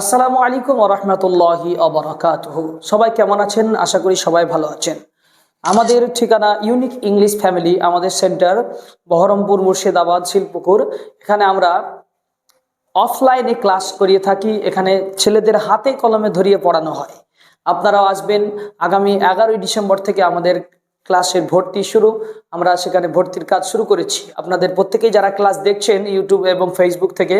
আসসালামু আলাইকুম রহমতুল্লাহি অবরাকাতুহু সবাই কেমন আছেন? আশা করি সবাই ভালো আছেন। আমাদের ঠিকানা ইউনিক ইংলিশ ফ্যামিলি, আমাদের সেন্টার বহরমপুর মুর্শিদাবাদ, শিলপুকুর। এখানে আমরা অফলাইনে ক্লাস করিয়ে থাকি। এখানে ছেলেদের হাতে কলমে ধরিয়ে পড়ানো হয়। আপনারাও আসবেন। আগামী এগারোই ডিসেম্বর থেকে আমাদের ক্লাসের ভর্তি শুরু। আমরা সেখানে ভর্তির কাজ শুরু করেছি। আপনাদের প্রত্যেকেই যারা ক্লাস দেখছেন ইউটিউব এবং ফেসবুক থেকে,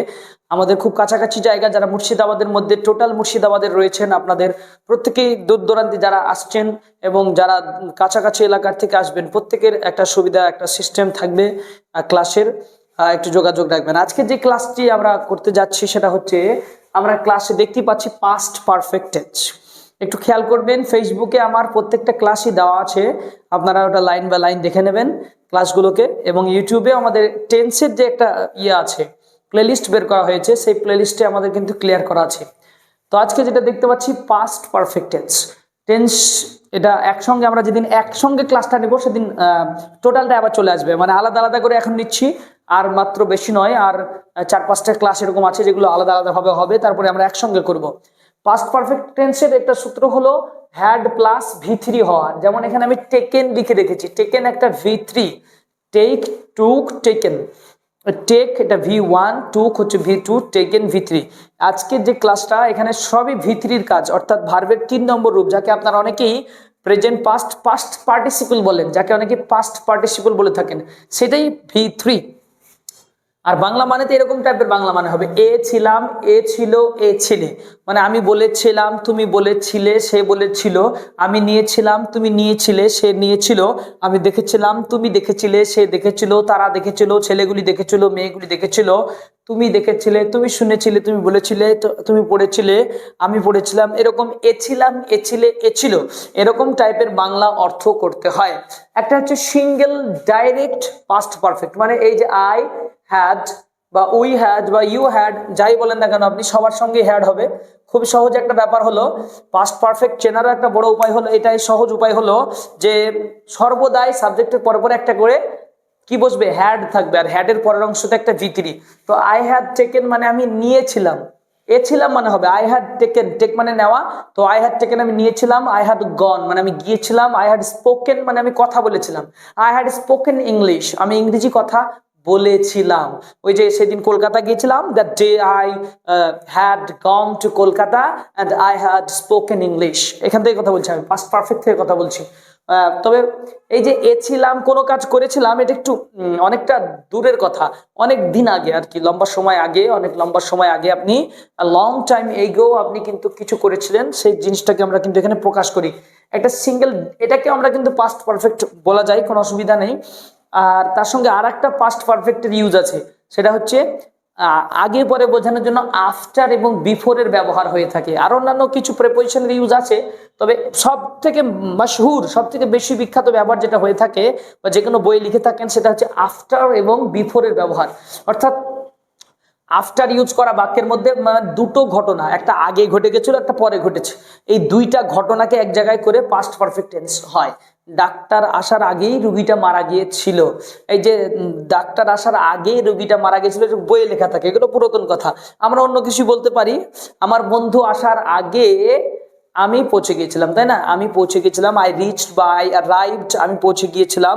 আমাদের খুব কাছাকাছি জায়গা যারা মুর্শিদাবাদের মধ্যে, টোটাল মুর্শিদাবাদের রয়েছেন আপনাদের প্রত্যেকেই দূর দূরান্তে যারা আসছেন এবং যারা কাছাকাছি এলাকার থেকে আসবেন, প্রত্যেকের একটা সুবিধা, একটা সিস্টেম থাকবে ক্লাসের। একটু যোগাযোগ রাখবেন। আজকে যে ক্লাসটি আমরা করতে যাচ্ছি সেটা হচ্ছে, আমরা ক্লাসে দেখতে পাচ্ছি পাস্ট পারফেক্ট টেন্স একটু খেয়াল করবেন ফেসবুকে আমার প্রত্যেকটা ক্লাসই দেওয়া আছে। আপনারা ওটা লাইন বাই লাইন দেখে নেবেন ক্লাসগুলোকে এবং ইউটিউবে আমাদের টেন্সের যে একটা ইয়ে আছে প্লেলিস্ট বের করা হয়েছে, সেই প্লেলিস্টে আমাদের কিন্তু ক্লিয়ার করা আছে। তো আজকে যেটা দেখতে পাচ্ছি পাস্ট পারফেক্ট টেন্স টেন্স এটা একসঙ্গে আমরা যেদিন একসঙ্গে ক্লাসটা নেব, সেদিন টোটালটা আবার চলে আসবে। মানে আলাদা আলাদা করে এখন নিচ্ছি। আর মাত্র বেশি নয়, আর চার পাঁচটা ক্লাস এরকম আছে যেগুলো আলাদা আলাদাভাবে হবে, তারপরে আমরা একসঙ্গে করব। পাস্ট পারফেক্ট টেন্সের একটা সূত্র হলো হ্যাড প্লাস ভি থ্রি হওয়া যেমন এখানে আমি টেকেন লিখে রেখেছি। টেকেন একটা V three take took taken take এটা ভি ওয়ান টুক হচ্ছে V two taken V three আজকের যে ক্লাসটা এখানে সবই ভি থ্রির কাজ। অর্থাৎ ভার্বের তিন নম্বর রূপ, যাকে আপনারা অনেকেই প্রেজেন্ট পাস্ট পাস্ট পার্টিসিপল বলেন, যাকে অনেকে পাস্ট পার্টিসিপল বলে থাকেন, সেটাই ভি থ্রি আর বাংলা মানে তো এরকম টাইপের বাংলা মানে হবে, এ ছিলাম, এ ছিল, এ ছিলে। মানে আমি বলেছিলাম, তুমি বলেছিলে, সে বলেছিল। আমি নিয়েছিলাম, তুমি নিয়েছিলে, সে নিয়েছিল। আমি দেখেছিলাম, তুমি দেখেছিলে, সে দেখেছিল। তারা দেখেছিল, ছেলেগুলি দেখেছিল, মেয়েগুলি দেখেছিল। তুমি দেখেছিলে, তুমি শুনেছিলে, তুমি বলেছিলে তুমি পড়েছিলে। আমি পড়েছিলাম, এরকম, এ ছিলাম, এ ছিলে, এ ছিল। এরকম টাইপের বাংলা অর্থ করতে হয়। একটা হচ্ছে সিঙ্গেল ডাইরেক্ট পাস্ট পারফেক্ট মানে এই যে আই হ্যাড বা উই হ্যাড বা ইউ হ্যাড যাই বলেন না কেন, আপনি সবার সঙ্গে হ্যাড হবে। খুব সহজ একটা ব্যাপার হলো পাস্ট পারফেক্ট চেনারও একটা বড় উপায় হলো, এটাই সহজ উপায় হলো যে সর্বদাই সাবজেক্টের পরে পরে একটা করে কি বসবে? হ্যাড থাকবে, আর হ্যাডের পরের অংশটা একটা ভিতরি তো আই হ্যাড টেকেন মানে আমি নিয়েছিলাম। এ ছিলাম মানে হবে আই হ্যাড টেকেন টেক মানে নেওয়া। তো আই হ্যাড টেকেন আমি নিয়েছিলাম আই হ্যাড গন মানে আমি গিয়েছিলাম আই হ্যাড স্পোকেন মানে আমি কথা বলেছিলাম। আই হ্যাড স্পোকেন ইংলিশ আমি ইংরেজি কথা বলেছিলাম। ওই যে সেদিন কলকাতা গিয়েছিলাম that day I had gone to Kolkata and I had spoken English এখান থেকে কথা বলছি আমি পাস্ট পারফেক্ট থেকে কথা বলছি। তবে এই যে এছিলাম কোনো কাজ করেছিলাম, এটা একটু অনেকটা দূরের কথা। অনেক দিন আগে আর কি, লম্বা সময় আগে, অনেক লম্বা সময় আগে আপনি লং টাইম এগো আপনি কিন্তু কিছু করেছিলেন, সেই জিনিসটাকে আমরা কিন্তু এখানে প্রকাশ করি। একটা সিঙ্গেল এটাকে আমরা কিন্তু পাস্ট পারফেক্ট বলা যায়, কোনো অসুবিধা নেই। আর তার সঙ্গে আর একটা পাস্ট পারফেক্টের ইউজ আছে। সেটা হচ্ছে আগে পরে বোঝানোর জন্য আফটার এবং বিফোরের ব্যবহার হয়ে থাকে। আর অন্যান্য কিছু প্রেপোজিশনের ইউজ আছে, তবে সব থেকে মশহুর সব থেকে বেশি বিখ্যাত ব্যবহার যেটা হয়ে থাকে বা যে কোনো বই লিখে থাকেন, সেটা হচ্ছে আফটার এবং বিফোরের ব্যবহার। অর্থাৎ আফটার ইউজ করা বাক্যের মধ্যে মানে দুটো ঘটনা, একটা আগে ঘটে গেছিল, একটা পরে ঘটেছে। এই দুইটা ঘটনাকে এক জায়গায় করে পাস্ট পারফেক্ট টেন্স হয়। ডাক্তার আসার আগেই রুগীটা মারা গিয়েছিল। এই যে ডাক্তার আসার আগেই রুগীটা মারা গিয়েছিল বইয়ে লেখা থাকে, এগুলো পুরাতন কথা। আমরা অন্য কিছু বলতে পারি। আমার বন্ধু আসার আগে আমি পৌঁছে গিয়েছিলাম, তাই না? আমি পৌঁছে গিয়েছিলাম আই রিচ বা আই রাইভড আমি পৌঁছে গিয়েছিলাম।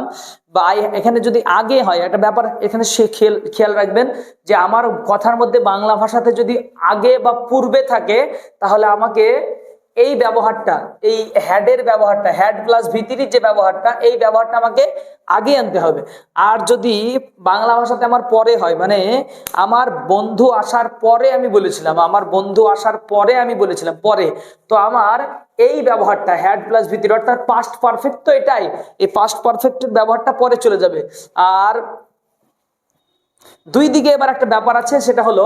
বা আই এখানে যদি আগে হয়, একটা ব্যাপার এখানে সে খেয়াল খেয়াল রাখবেন যে আমার কথার মধ্যে বাংলা ভাষাতে যদি আগে বা পূর্বে থাকে, তাহলে আমাকে এই ব্যবহারটা, এই হ্যাডের ব্যবহারটা হ্যাড প্লাস ভিতিরির যে ব্যবহারটা, এই ব্যবহারটা আমাকে আগে আনতে হবে। আর যদি বাংলা ভাষাতে আমার পরে হয় মানে আমার বন্ধু আসার পরে আমি বলেছিলাম, আমার বন্ধু আসার পরে আমি বলেছিলাম, পরে, তো আমার এই ব্যবহারটা হ্যাড প্লাস ভিতির অর্থাৎ পাস্ট পারফেক্ট তো এটাই, এই পাস্ট পারফেক্টের ব্যবহারটা পরে চলে যাবে। আর দুই দিকে এবার একটা ব্যাপার আছে, সেটা হলো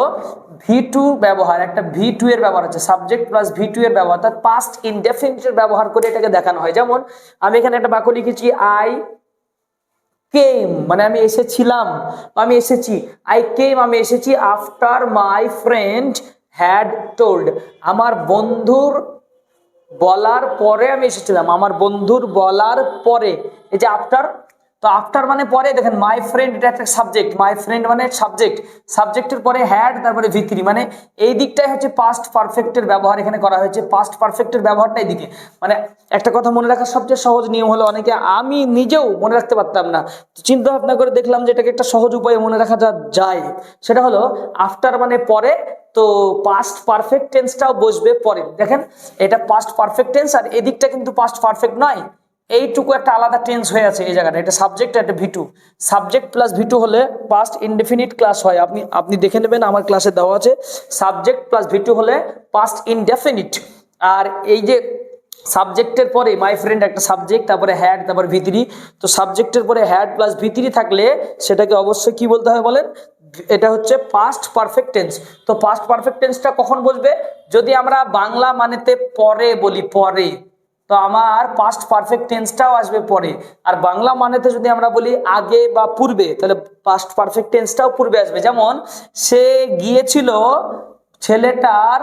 ভি টু ব্যবহার, একটা ভি টু এর ব্যবহার আছে সাবজেক্ট প্লাস ভি টু এর ব্যবহার, অর্থাৎ পাস্ট ইনডেফিনিটের ব্যবহার করে এটাকে দেখানো হয়। যেমন, আমি এখানে একটা বাক্য লিখেছি আই কেম মানে আমি এসেছিলাম, আমি এসেছি। আই কেম আমি এসেছি after my friend had told আমার বন্ধুর বলার পরে আমি এসেছিলাম, আমার বন্ধুর বলার পরে। এই যে আফটার তো আফটার মানে পরে দেখেন মাই ফ্রেন্ড এটা একটা সাবজেক্ট মাই ফ্রেন্ড মানে সাবজেক্ট সাবজেক্টের পরে হ্যাড তারপরে ভিতরি মানে এই দিকটাই হচ্ছে পাস্ট পারফেক্টের ব্যবহার এখানে করা হয়েছে। পাস্ট পারফেক্টের ব্যবহারটা এদিকে মানে একটা কথা মনে রাখার সবচেয়ে সহজ নিয়ম হলো, অনেকে আমি নিজেও মনে রাখতে পারতাম না। চিন্তা ভাবনা করে দেখলাম যে এটাকে একটা সহজ উপায়ে মনে রাখা যায়। সেটা হলো আফটার মানে পরে, তো পাস্ট পারফেক্ট টেন্সটাও বসবে পরে। দেখেন, এটা পাস্ট পারফেক্ট টেন্স আর এদিকটা কিন্তু পাস্ট পারফেক্ট নয়। এইটুকু একটা আলাদা টেন্স হয়ে আছে এই জায়গাটা। এটা সাবজেক্ট একটা V two subject plus V two হলে পাস্ট ইনডেফিনিট ক্লাস হয়। আপনি আপনি দেখে নেবেন, আমার ক্লাসে দেওয়া আছে। সাবজেক্ট প্লাস ভিটু হলে পাস্ট ইনডেফিনিট আর এই যে সাবজেক্টের পরে মাই ফ্রেন্ড একটা সাবজেক্ট তারপরে হ্যাড তারপরে ভিতরি তো সাবজেক্টের পরে হ্যাড প্লাস ভিতরি থাকলে সেটাকে অবশ্যই কি বলতে হয় বলেন? এটা হচ্ছে পাস্ট পারফেক্ট টেন্স তো পাস্ট পারফেক্ট টেন্সটা কখন বসবে? যদি আমরা বাংলা মানেতে পরে বলি, পরে। তো আমার পাস্ট পারফেক্ট টেন্সটাও আসবে পরে। আর বাংলা মানেতে যদি আমরা বলি আগে বা পূর্বে, তাহলে পাস্ট পারফেক্ট টেন্সটাও পূর্বে আসবে। যেমন, সে গিয়েছিল ছেলেটার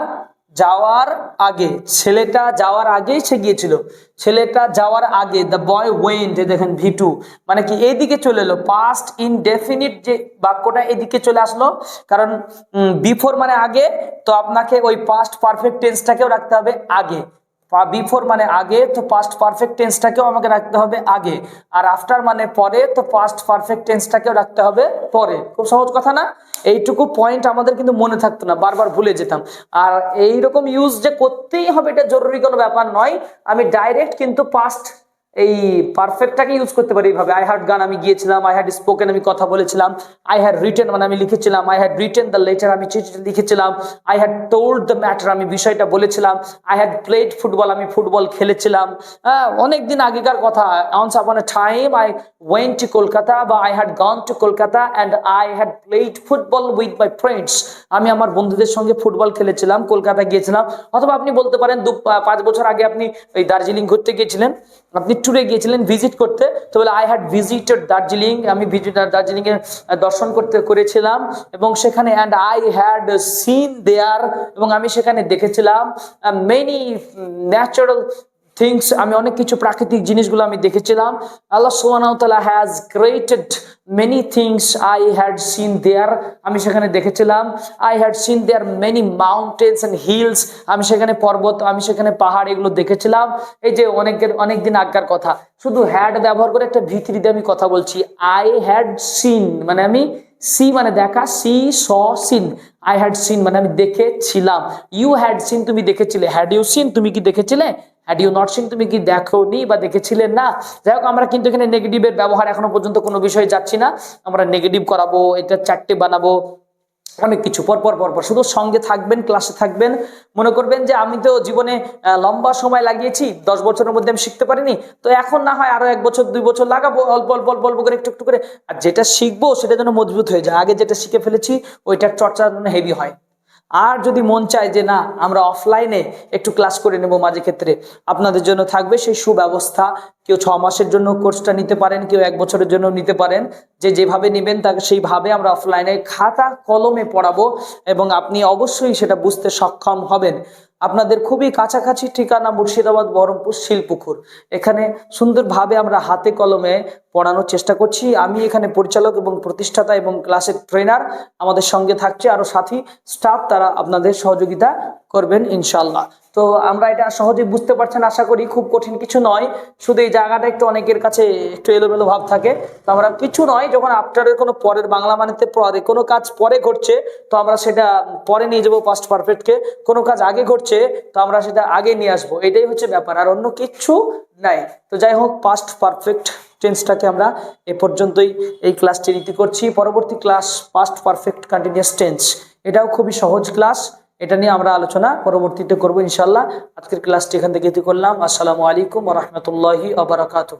যাওয়ার আগে, ছেলেটা যাওয়ার আগেই সে গিয়েছিল। ছেলেটা যাওয়ার আগে দ্য বয় ওয়েন্ট দেখেন ভিটু। মানে কি, এইদিকে চলে এলো। পাস্ট ইনডেফিনিট যে বাক্যটা এদিকে চলে আসলো, কারণ বিফোর মানে আগে, তো আপনাকে ওই পাস্ট পারফেক্ট টেন্সটাকেও রাখতে হবে আগে। বিফোর মানে আগে, তো পাস্ট পারফেক্ট টেন্সটাকেও আমাকে রাখতে হবে আগে। আর আফটার মানে পরে, তো পাস্ট পারফেক্ট টেন্সটাকেও রাখতে হবে পরে। খুব সহজ কথা না? এইটুকু পয়েন্ট আমাদের কিন্তু মনে থাকতো না, বারবার ভুলে যেতাম। আর এই রকম ইউজ যে করতেই হবে, এটা জরুরি কোনো ব্যাপার নয়। আমি ডাইরেক্ট কিন্তু পাস্ট এই পারফেক্টটাকে ইউজ করতে পারি এইভাবে। আই হ্যাড গান আমি গিয়েছিলাম আই হ্যাড স্পোকেন আমি কথা বলেছিলাম আই হ্যাড রিটেন মানে আমি লিখেছিলাম I had written the letter আমি চিঠিটা লিখেছিলাম I had told the matter আমি বিষয়টা বলেছিলাম আই হ্যাড প্লেড ফুটবল আমি ফুটবল খেলেছিলাম। হ্যাঁ অনেক দিন আগেকার কথা। Once upon a time I went to Kolkata বা I had gone to Kolkata and I had played football with my friends আমি আমার বন্ধুদের সঙ্গে ফুটবল খেলেছিলাম কলকাতা গিয়েছিলাম। অথবা আপনি বলতে পারেন, দু পাঁচ বছর আগে আপনি এই দার্জিলিং ঘুরতে গিয়েছিলেন। আপনি ট্যুরে গিয়েছিলেন ভিজিট করতে। তো বলে আই হ্যাড ভিজিটেড দার্জিলিং আমি ভিজিট দার্জিলিং এর দর্শন করতে, করেছিলাম। এবং সেখানে and I had seen there এবং আমি সেখানে দেখেছিলাম মেনি ন্যাচারাল থিংস আমি অনেক কিছু প্রাকৃতিক জিনিসগুলো আমি দেখেছিলাম। Allah সোহানাউতালা has created many things I had seen there আমি সেখানে দেখেছিলাম। I had seen there many mountains and hills আমি সেখানে পর্বত, আমি সেখানে পাহাড় এগুলো দেখেছিলাম। এই যে অনেকের অনেক দিন আগকার কথা। শুধু হ্যাড ব্যবহার করে একটা ভিতরিতে আমি কথা বলছি। আই হ্যাড সিন মানে আমি সি মানে দেখা see saw seen I had seen মানে আমি দেখেছিলাম। ইউ হ্যাড সিন তুমি দেখেছিলে। হ্যাড ইউ সিন তুমি কি দেখেছিলে? হ্যাড ইউ নট সিন তুমি কি দেখো নি বা দেখেছিলে না? যাই হোক, আমরা কিন্তু এখানে নেগেটিভের ব্যবহার এখনও পর্যন্ত কোনো বিষয়ে যাচ্ছি না। আমরা নেগেটিভ করাবো, এটা চারটে বানাবো। অনেক কিছু, পর পর পর পর। শুধু সঙ্গে থাকবেন ক্লাসে থাকবেন। মনে করবেন যে, আমি তো জীবনে লম্বা সময় লাগিয়েছি, দশ বছরের মধ্যে আমি শিখতে পারিনি। তো এখন না হয় আরও এক বছর, দুই বছর লাগাবো, অল্প অল্প অল্প অল্প করে একটু একটু করে। আর যেটা শিখব, সেটা যেন মজবুত হয়ে যায়। আগে যেটা শিখে ফেলেছি, ওইটার চর্চা যেন হেভি হয়। আর যদি মন চায় যে, না, আমরা অফলাইনে একটু ক্লাস করে নেব মাঝে ক্ষেত্রে। আপনাদের জন্য থাকবে সেই সুব্যবস্থা। কেউ ছ মাসের জন্য কোর্সটা নিতে পারেন, কেউ এক বছরের জন্য নিতে পারেন। যে যেভাবে নেবেন তাকে সেইভাবে আমরা অফলাইনে খাতা কলমে পড়াবো এবং আপনি অবশ্যই সেটা বুঝতে সক্ষম হবেন। আপনাদের খুবই কাছাকাছি ঠিকানা মুর্শিদাবাদ বহরমপুর শিলপুকুর। এখানে সুন্দরভাবে আমরা হাতে কলমে পড়ানোর চেষ্টা করছি। আমি এখানে পরিচালক এবং প্রতিষ্ঠাতা এবং ক্লাসের ট্রেনার আমাদের সঙ্গে থাকছে। আরও সাথী স্টাফ তারা আপনাদের সহযোগিতা করবেন ইনশাল্লাহ তো আমরা এটা সহজে বুঝতে পারছেন, আশা করি খুব কঠিন কিছু নয়। শুধু এই জায়গাটা একটু অনেকের কাছে একটু এলোমেলো ভাব থাকে। তো আমরা কিছু নয়, যখন আফটারের কোনো পরের বাংলা মানেতে পরে, কোনো কাজ পরে ঘটছে, তো আমরা সেটা পরে নিয়ে যাব পাস্ট পারফেক্টকে কোনো কাজ আগে ঘটছে, তো আমরা সেটা আগে নিয়ে আসব। এটাই হচ্ছে ব্যাপার, আর অন্য কিছু নাই। তো যাই হোক পাস্ট পারফেক্ট টেন্সটাকে আমরা এ পর্যন্তই এই ক্লাসটি রীতি করছি। পরবর্তী class past perfect continuous tense এটাও খুবই সহজ ক্লাস এটা নিয়ে আমরা আলোচনা পরবর্তীতে করব ইনশাল্লাহ আজকের ক্লাসটি এখান থেকে করলাম। আসসালামু আলাইকুম রহমতুল্লাহি আবরাকাত